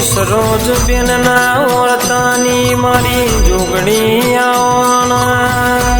સરોજ બેન ના ઓળતાની મારી જોગણી આવવાના.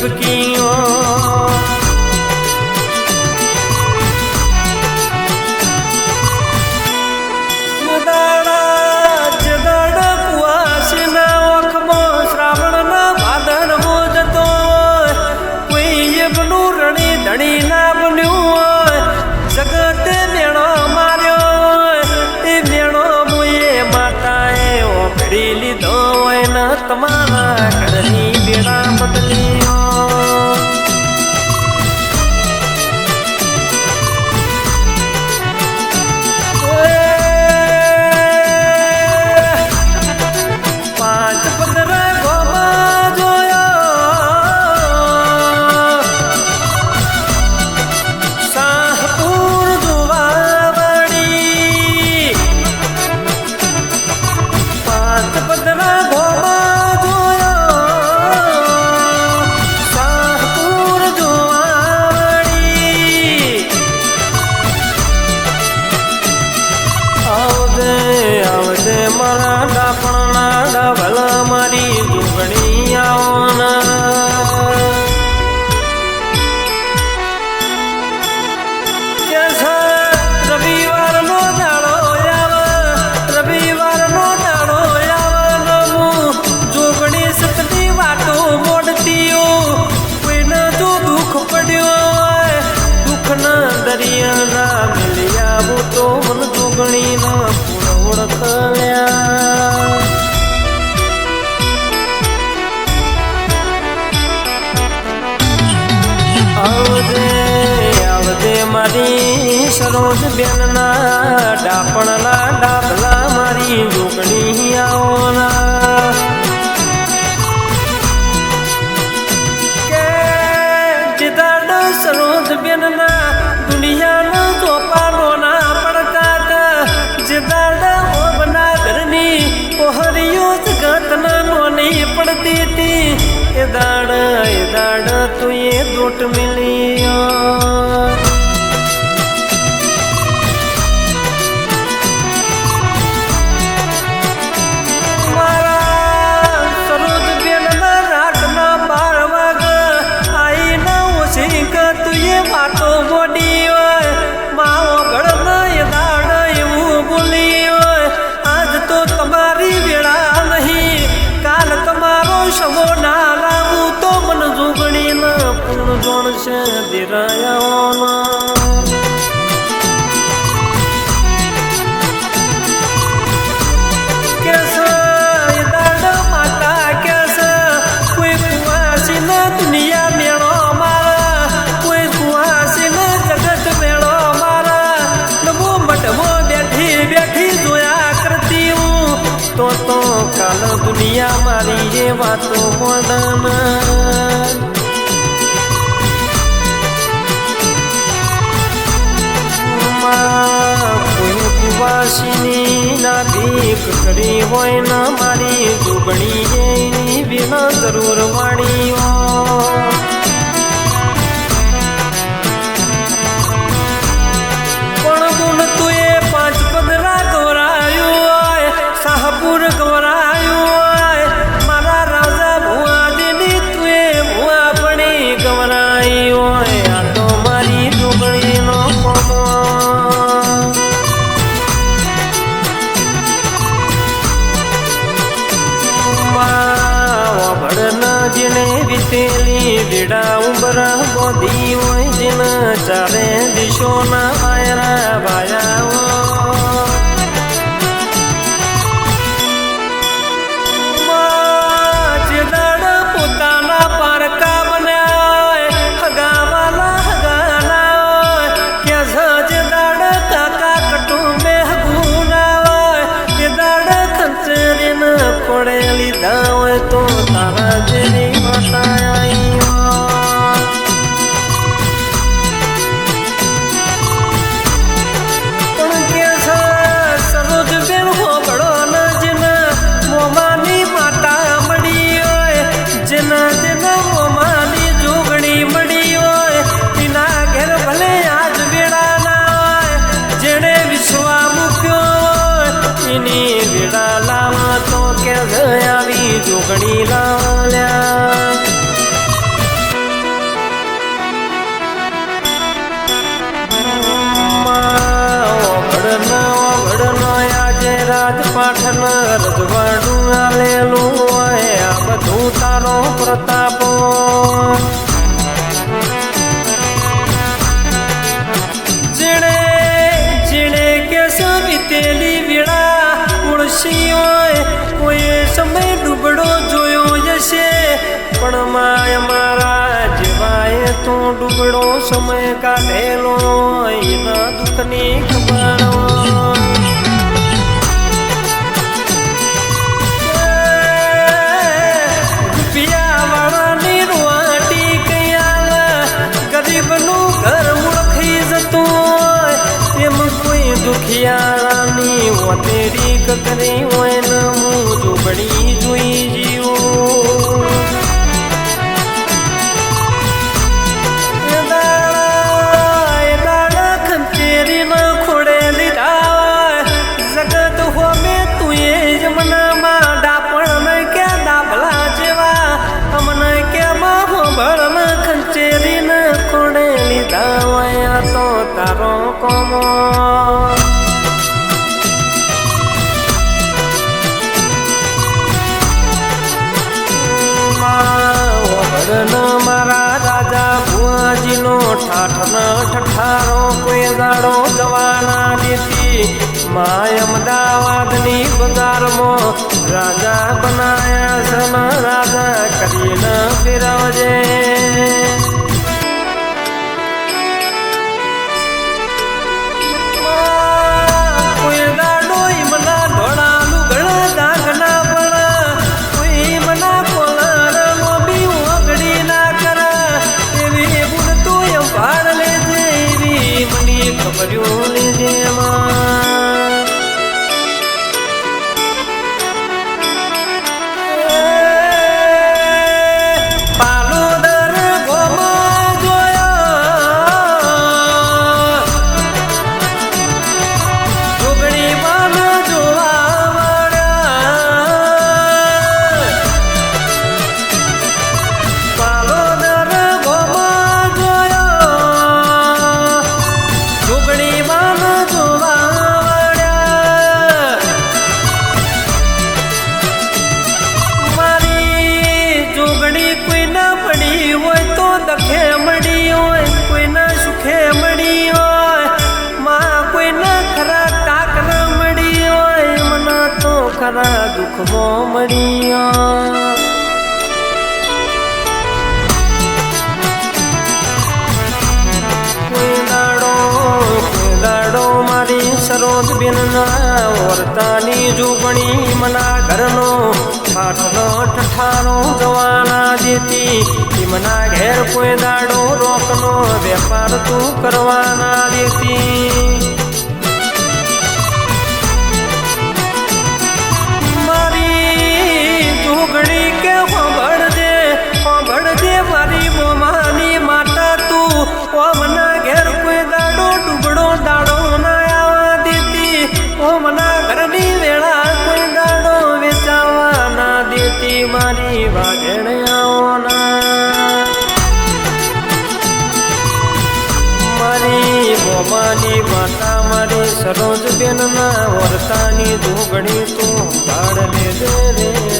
सबके ના મિલ્યા તો મન જોગણી ના પૂર્ણ ઓળખલ્યા આવજે આવજે મારી સરોજ બેનના ડાપણના ડાબલા મારી જોગણી આવના કે જીદાડ સરોજ દુનિયાનું ચોપાનો ના પડકાટ. જે દાડા ઓબના ઘરની ઓહરીઓ જગતના નોની પડતી હતી. એ દાડા એ દાડા તું એ દોટ મિલિયા. શવો ના લાવું તો મન જોગણી ના પૂર્ણ જોણ છે દિરાયાઓના દુનિયા મારી એ વાતો મોડન વાસીની ના દીક કરી હોય ના મારી દુબળી એની વિના જરૂર વાળી હોય তো তারা জেনে માગણી લાલ્યા પાઠન રજવાડું આલેલું હોય. આ બધું તારો પ્રતાપો તો ડૂબડો સમય કાઢેલો, એના દુઃખની ખબર ગરીબનું ઘર મુળખી જતું એમ કોઈ દુખિયાની વતેરી કકરી હોય, ને હું દુબડી જોઈ જીવું. તારો કોઈ દાડો જવાના દેતી માય અમદાવાદની બજારમાં રાજા બનાયા સમ રાજા કરીને ફેરવજે. રાખવો મળ્યો. સરોજ બિનના વર્તાની જુગણી મના ઘરનો ઠાઠનો ઠઠારો ગવાના દેતી. મના ઘેર કોઈ દાડો રોકનો, વેપાર તું કરવાના દેતી. સરોજ બેન ના વરતાની ધૂગડી તું તાળ લે રે.